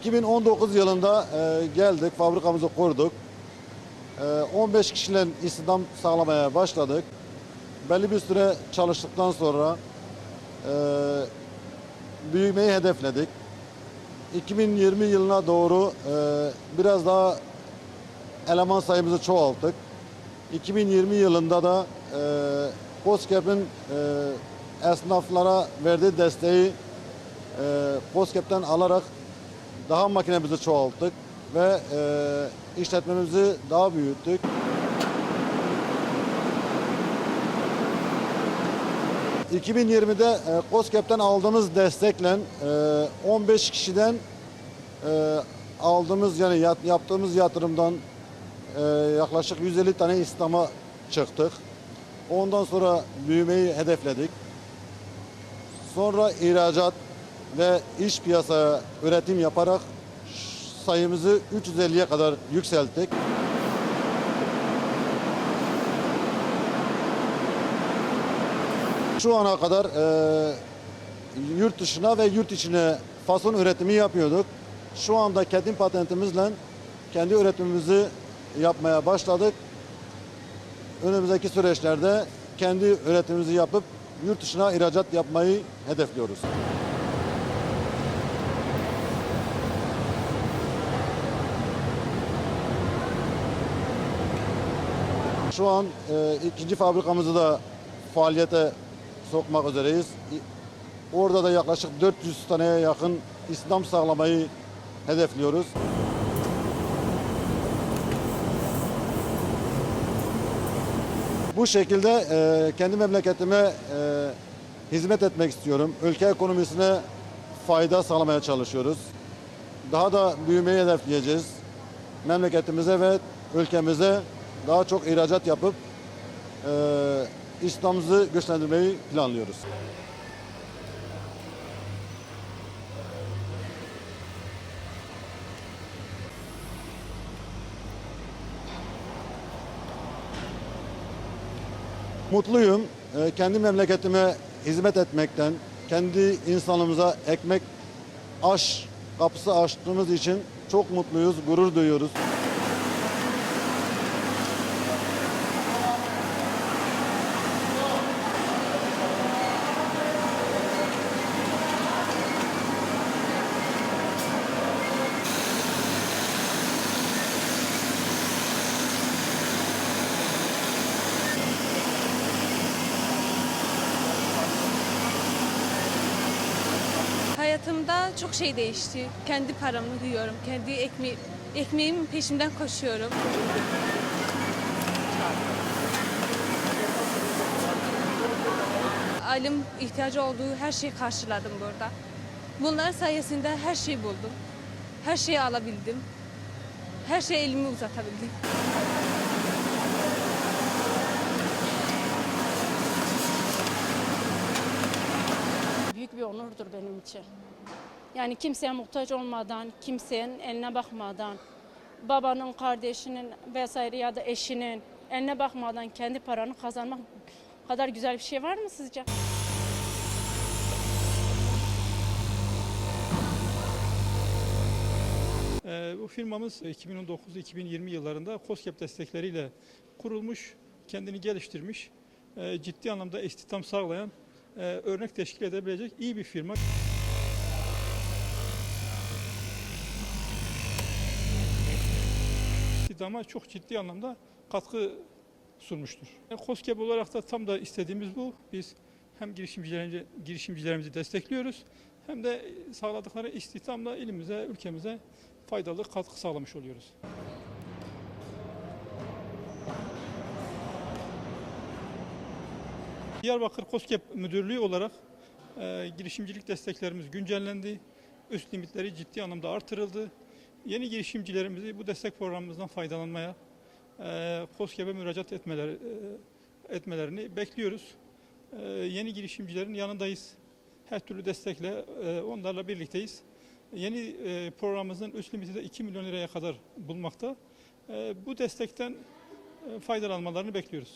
2019 yılında e, geldik, fabrikamızı kurduk. E, 15 kişiyle istihdam sağlamaya başladık. Belli bir süre çalıştıktan sonra e, büyümeyi hedefledik. 2020 yılına doğru e, biraz daha eleman sayımızı çoğalttık. 2020 yılında da e, COSGAP'in e, esnaflara verdiği desteği e, COSGAP'ten alarak daha makinemizi çoğalttık ve e, işletmemizi daha büyüttük. ...2020'de e, COSGAP'ten aldığımız destekle e, 15 kişiden e, aldığımız yani yat- yaptığımız yatırımdan e, yaklaşık 150 tane İslam'a çıktık. Ondan sonra büyümeyi hedefledik. Sonra ihracat ve iş piyasaya üretim yaparak sayımızı 350'ye kadar yükselttik. Şu ana kadar e, yurt dışına ve yurt içine fason üretimi yapıyorduk. Şu anda kendi patentimizle kendi üretimimizi yapmaya başladık. Önümüzdeki süreçlerde kendi üretimimizi yapıp yurt dışına ihracat yapmayı hedefliyoruz. Şu an e, ikinci fabrikamızı da faaliyete sokmak üzereyiz. Orada da yaklaşık 400 taneye yakın İslam sağlamayı hedefliyoruz. Bu şekilde e, kendi memleketime e, hizmet etmek istiyorum. Ülke ekonomisine fayda sağlamaya çalışıyoruz. Daha da büyümeyi hedefleyeceğiz. Memleketimize ve ülkemize daha çok ihracat yapıp e, İslam'ımızı güçlendirmeyi planlıyoruz. Mutluyum. Ee, Kendi memleketime hizmet etmekten, kendi insanımıza ekmek, aş kapısı açtığımız için çok mutluyuz, gurur duyuyoruz. Çok şey değişti. Kendi paramı yiyorum. Kendi ekme ekmeğimin peşinden koşuyorum. Ailem ihtiyacı olduğu her şeyi karşıladım burada. Bunlar sayesinde her şeyi buldum. Her şeyi alabildim. Her şeye elimi uzatabildim. büyük bir onurdur benim için. Yani kimseye muhtaç olmadan, kimsenin eline bakmadan, babanın, kardeşinin vesaire ya da eşinin eline bakmadan kendi paranı kazanmak kadar güzel bir şey var mı sizce? Ee, Bu firmamız 2019-2020 yıllarında COSGAP destekleriyle kurulmuş, kendini geliştirmiş, e, ciddi anlamda istihdam sağlayan, e, örnek teşkil edebilecek iyi bir firma. İstihdama çok ciddi anlamda katkı sunmuştur. E, COSGAP olarak da tam da istediğimiz bu. Biz hem girişimcilerimizi, girişimcilerimizi destekliyoruz hem de sağladıkları istihdamla ilimize, ülkemize faydalı katkı sağlamış oluyoruz. Diyarbakır COSGAP Müdürlüğü olarak e, girişimcilik desteklerimiz güncellendi. Üst limitleri ciddi anlamda artırıldı. Yeni girişimcilerimizi bu destek programımızdan faydalanmaya, e, COSGAP'e müracaat etmeleri, e, etmelerini bekliyoruz. E, yeni girişimcilerin yanındayız. Her türlü destekle e, onlarla birlikteyiz. Yeni e, programımızın üst limiti de 2 milyon liraya kadar bulmakta. E, bu destekten e, faydalanmalarını bekliyoruz.